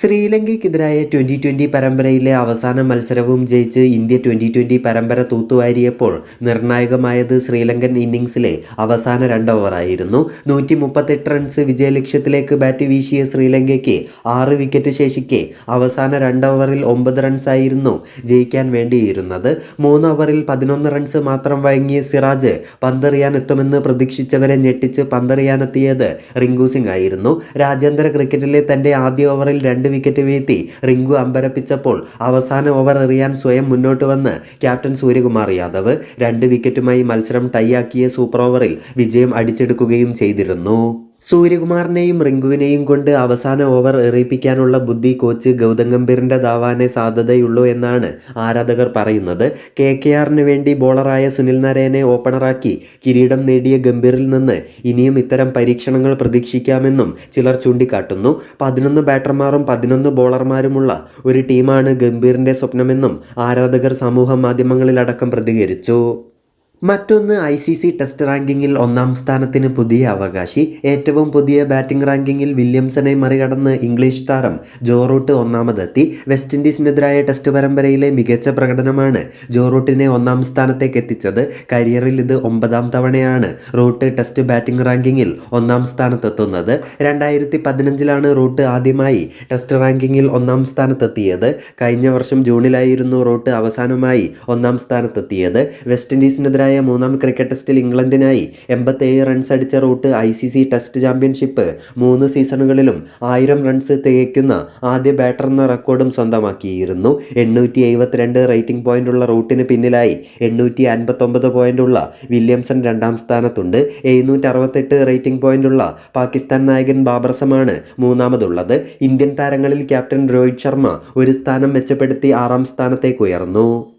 ശ്രീലങ്കയ്ക്കെതിരായ twenty twenty പരമ്പരയിലെ അവസാന മത്സരവും ജയിച്ച് ഇന്ത്യ ട്വന്റി ട്വന്റി പരമ്പര തൂത്തുവാരിയപ്പോൾ നിർണായകമായത് ശ്രീലങ്കൻ ഇന്നിങ്സിലെ അവസാന രണ്ട് ഓവറായിരുന്നു നൂറ്റി മുപ്പത്തെട്ട് റൺസ് വിജയലക്ഷ്യത്തിലേക്ക് ബാറ്റ് വീശിയ ശ്രീലങ്കയ്ക്ക് ആറ് വിക്കറ്റ് ശേഷിക്കെ അവസാന രണ്ട് ഓവറിൽ ഒമ്പത് റൺസായിരുന്നു ജയിക്കാൻ വേണ്ടിയിരുന്നത്. മൂന്ന് ഓവറിൽ പതിനൊന്ന് റൺസ് മാത്രം വഴങ്ങിയ സിറാജ് പന്തെറിയാനെത്തുമെന്ന് പ്രതീക്ഷിച്ചവരെ ഞെട്ടിച്ച് പന്തെറിയാനെത്തിയത് റിങ്കു സിംഗ് ആയിരുന്നു. രാജ്യാന്തര ക്രിക്കറ്റിലെ തന്റെ ആദ്യ ഓവറിൽ രണ്ട് വിക്കറ്റ് വീഴ്ത്തി റിങ്കു അമ്പരപ്പിച്ചപ്പോൾ അവസാന ഓവർ എറിയാൻ സ്വയം മുന്നോട്ട് വന്ന് ക്യാപ്റ്റൻ സൂര്യകുമാർ യാദവ് രണ്ട് വിക്കറ്റുമായി മത്സരം ടൈയാക്കിയ സൂപ്പർ ഓവറിൽ വിജയം അടിച്ചെടുക്കുകയും ചെയ്തിരുന്നു. സൂര്യകുമാറിനെയും റിങ്കുവിനെയും കൊണ്ട് അവസാന ഓവർ എറിയിപ്പിക്കാനുള്ള ബുദ്ധി കോച്ച് ഗൗതം ഗംഭീറിന്റെ ദാവാനെ സാധ്യതയുള്ളൂ എന്നാണ് ആരാധകർ പറയുന്നത്. കെ കെ ആറിന് വേണ്ടി ബോളറായ സുനിൽ നരേനെ ഓപ്പണറാക്കി കിരീടം നേടിയ ഗംഭീറിൽ നിന്ന് ഇനിയും ഇത്തരം പരീക്ഷണങ്ങൾ പ്രതീക്ഷിക്കാമെന്നും ചിലർ ചൂണ്ടിക്കാട്ടുന്നു. പതിനൊന്ന് ബാറ്റർമാരും പതിനൊന്ന് ബോളർമാരുമുള്ള ഒരു ടീമാണ് ഗംഭീറിന്റെ സ്വപ്നമെന്നും ആരാധകർ സമൂഹ മാധ്യമങ്ങളിലടക്കം പ്രതികരിച്ചു. മറ്റൊന്ന് ഐ സി സി ടെസ്റ്റ് റാങ്കിങ്ങിൽ ഒന്നാം സ്ഥാനത്തിന് പുതിയ അവകാശി. ഏറ്റവും പുതിയ ബാറ്റിംഗ് റാങ്കിങ്ങിൽ വില്യംസനെ മറികടന്ന് ഇംഗ്ലീഷ് താരം ജോറൂട്ട് ഒന്നാമതെത്തി. വെസ്റ്റ് ഇൻഡീസിനെതിരായ ടെസ്റ്റ് പരമ്പരയിലെ മികച്ച പ്രകടനമാണ് ജോറൂട്ടിനെ ഒന്നാം സ്ഥാനത്തേക്ക് എത്തിച്ചത്. കരിയറിൽ ഇത് ഒമ്പതാം തവണയാണ് റൂട്ട് ടെസ്റ്റ് ബാറ്റിംഗ് റാങ്കിങ്ങിൽ ഒന്നാം സ്ഥാനത്തെത്തുന്നത്. രണ്ടായിരത്തി പതിനഞ്ചിലാണ് റൂട്ട് ആദ്യമായി ടെസ്റ്റ് റാങ്കിങ്ങിൽ ഒന്നാം സ്ഥാനത്തെത്തിയത്. കഴിഞ്ഞ വർഷം ജൂണിലായിരുന്നു റൂട്ട് അവസാനമായി ഒന്നാം സ്ഥാനത്തെത്തിയത്. വെസ്റ്റ് ഇൻഡീസിനെതിരായ മൂന്നാം ക്രിക്കറ്റ് ടെസ്റ്റിൽ ഇംഗ്ലണ്ടിനായി എൺപത്തേഴ് റൺസ് അടിച്ച Root I C C test championship മൂന്ന് സീസണുകളിലും ആയിരം റൺസ് തികയ്ക്കുന്ന ആദ്യ ബാറ്റർ എന്ന റെക്കോർഡും സ്വന്തമാക്കിയിരുന്നു. എണ്ണൂറ്റി എഴുപത്തിരണ്ട് റേറ്റിംഗ് പോയിന്റുള്ള റൂട്ടിന് പിന്നിലായി എണ്ണൂറ്റി അൻപത്തൊമ്പത് പോയിന്റുള്ള വില്യംസൺ രണ്ടാം സ്ഥാനത്തുണ്ട്. എഴുന്നൂറ്റി അറുപത്തെട്ട് റേറ്റിംഗ് പോയിന്റുള്ള പാകിസ്ഥാൻ നായകൻ ബാബർസമാണ് മൂന്നാമതുള്ളത്. ഇന്ത്യൻ താരങ്ങളിൽ ക്യാപ്റ്റൻ രോഹിത് ശർമ്മ ഒരു സ്ഥാനം മെച്ചപ്പെടുത്തി ആറാം സ്ഥാനത്തേക്ക് ഉയർന്നു.